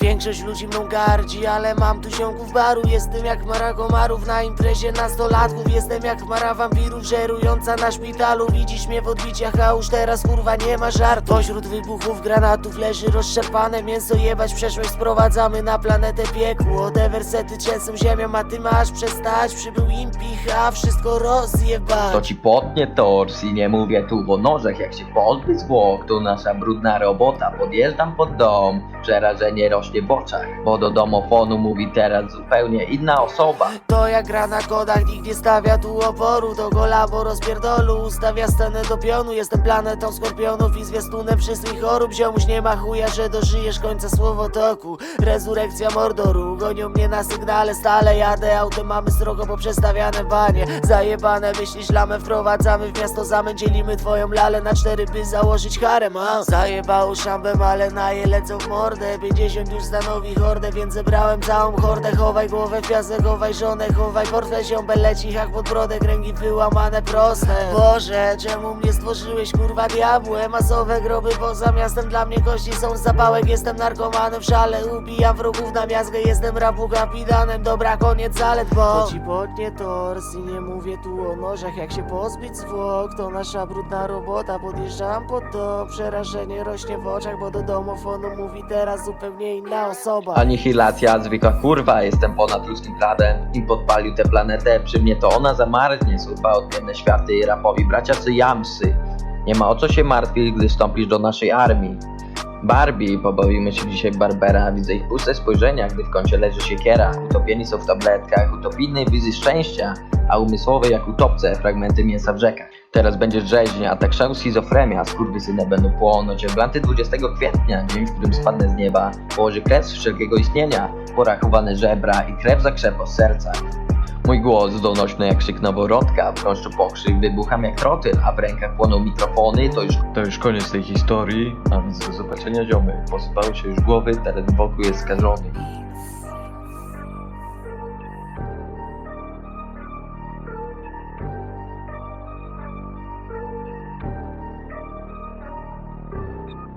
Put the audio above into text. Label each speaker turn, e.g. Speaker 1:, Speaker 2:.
Speaker 1: Większość ludzi mną gardzi, ale mam tu ziomków baru. Jestem jak mara komarów na imprezie nastolatków. Jestem jak mara wampirów żerująca na szpitalu. Widzisz mnie w odbiciach, a już teraz kurwa nie ma żartu. Pośród wybuchów granatów leży rozszczepane mięso. Jebać przeszłość sprowadzamy na planetę piekło. Te wersety trzęsą ziemią, a ty masz przestać. Przybył impich, a wszystko rozjebać.
Speaker 2: To ci potnie tors i nie mówię tu o nożach jak się pozbyć zwłok. To nasza brudna robota, podjeżdżam pod dom Przerażenie rośnie w oczach Bo do domofonu mówi teraz zupełnie inna osoba.
Speaker 1: To jak gra na kodach, nikt nie stawia tu oporu To kolabo rozpierdolu, ustawia scenę do pionu. Jestem planetą skorpionów i zwiastunem wszystkich chorób. Ziomuś nie ma chuja, że dożyjesz końca słowotoku Rezurekcja mordoru, gonią mnie na sygnale Stale jadę autem, mamy srogo poprzestawiane banie. Zajebane myśli szlamę wprowadzamy w miasto Zamęt dzielimy twoją lalę na cztery by założyć harem a? Zajebało szambem, ale na je lecą w mordę 50 już stanowi hordę, więc zebrałem całą hordę. Chowaj głowę w piasek, chowaj żonę, chowaj portfel Ziombel leci jak pod brodę, kręgi wyłamane proste. Boże, czemu mnie stworzyłeś kurwa diabłe Masowe groby poza miastem, dla mnie kości są z zapałek Jestem narkomanem w szale, ubijam wrogów na miazgę. Jestem rapu kapitanem, dobra koniec zalet, bo To ci potnie tors i nie mówię tu o nożach. Jak się pozbyć zwłok, to nasza brudna robota. Podjeżdżam pod to, przerażenie rośnie w oczach Bo do domofonu mówi teraz zupełnie inna osoba.
Speaker 2: Anihilacja, zwykła kurwa, jestem ponad ludzkim prawem Im podpalił tę planetę, przy mnie to ona zamarznie. Są dwa odmienne światy, rapowi bracia syjamsy Nie ma o co się martwić, gdy wstąpisz do naszej armii. Barbie, pobawimy się dzisiaj Barbera. Widzę ich puste spojrzenia, gdy w kącie leży siekiera. Utopieni są w tabletkach, utopijnej wizji szczęścia A umysłowe jak utopce, fragmenty mięsa w rzekach Teraz będzie rzeźnia, a tak szał schizofrenia Skurwysyny będą płonąć jak blanty 20 kwietnia Dzień, w którym spadnę z nieba. Położy kres wszelkiego istnienia Porachowane żebra i krew zakrzepo z serca. Mój głos donośny jak krzyk noworodka W gąszczu pokrzyk wybucham jak trotyl A w rękach płoną mikrofony To już, to już koniec tej historii A więc do zobaczenia ziomy. Posypały się już głowy, teren wokół jest skażony Thank you.